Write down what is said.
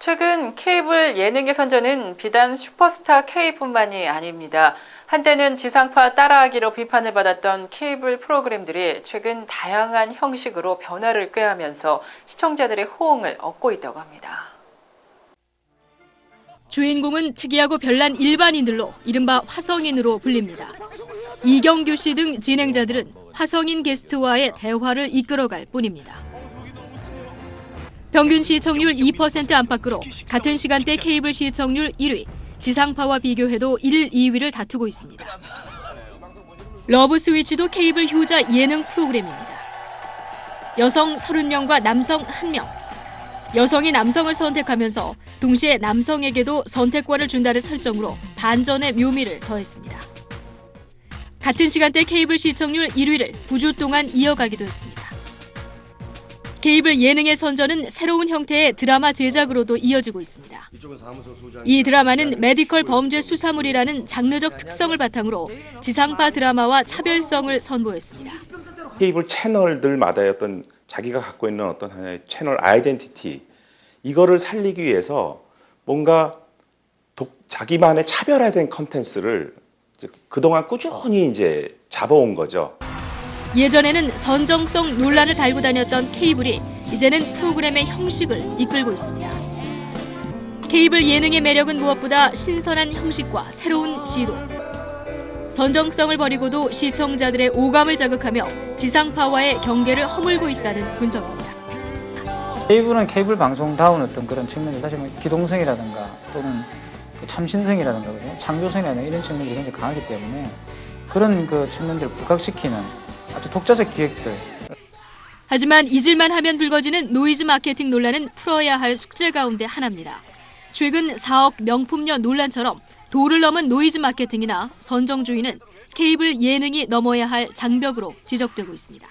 최근 케이블 예능의 선전은 비단 슈퍼스타 K뿐만이 아닙니다. 한때는 지상파 따라하기로 비판을 받았던 케이블 프로그램들이 최근 다양한 형식으로 변화를 꾀하면서 시청자들의 호응을 얻고 있다고 합니다. 주인공은 특이하고 별난 일반인들로 이른바 화성인으로 불립니다. 이경규 씨 등 진행자들은 화성인 게스트와의 대화를 이끌어갈 뿐입니다. 평균 시청률 2% 안팎으로 같은 시간대 케이블 시청률 1위, 지상파와 비교해도 1, 2위를 다투고 있습니다. 러브 스위치도 케이블 효자 예능 프로그램입니다. 여성 30명과 남성 1명. 여성이 남성을 선택하면서 동시에 남성에게도 선택권을 준다는 설정으로 반전의 묘미를 더했습니다. 같은 시간대 케이블 시청률 1위를 9주 동안 이어가기도 했습니다. 케이블 예능의 선전은 새로운 형태의 드라마 제작으로도 이어지고 있습니다. 이 드라마는 메디컬 범죄 수사물이라는 장르적 특성을 바탕으로 지상파 드라마와 차별성을 선보였습니다. 케이블 채널들마다의 어떤 자기가 갖고 있는 어떤 하나의 채널 아이덴티티 이거를 살리기 위해서 뭔가 독, 자기만의 차별화된 컨텐츠를 그동안 꾸준히 이제 잡아온 거죠. 예전에는 선정성 논란을 달고 다녔던 케이블이 이제는 프로그램의 형식을 이끌고 있습니다. 케이블 예능의 매력은 무엇보다 신선한 형식과 새로운 시도. 선정성을 버리고도 시청자들의 오감을 자극하며 지상파와의 경계를 허물고 있다는 분석입니다. 케이블은 케이블 방송다운 어떤 그런 측면들 사실 뭐 기동성이라든가 또는 그 참신성이라든가 그죠? 창조성이라든가 이런 측면들이 굉장히 강하기 때문에 그런 그 측면들을 부각시키는 아주 독자적 기획들 하지만 잊을만 하면 불거지는 노이즈 마케팅 논란은 풀어야 할 숙제 가운데 하나입니다. 최근 4억 명품녀 논란처럼 도를 넘은 노이즈 마케팅이나 선정주의는 케이블 예능이 넘어야 할 장벽으로 지적되고 있습니다.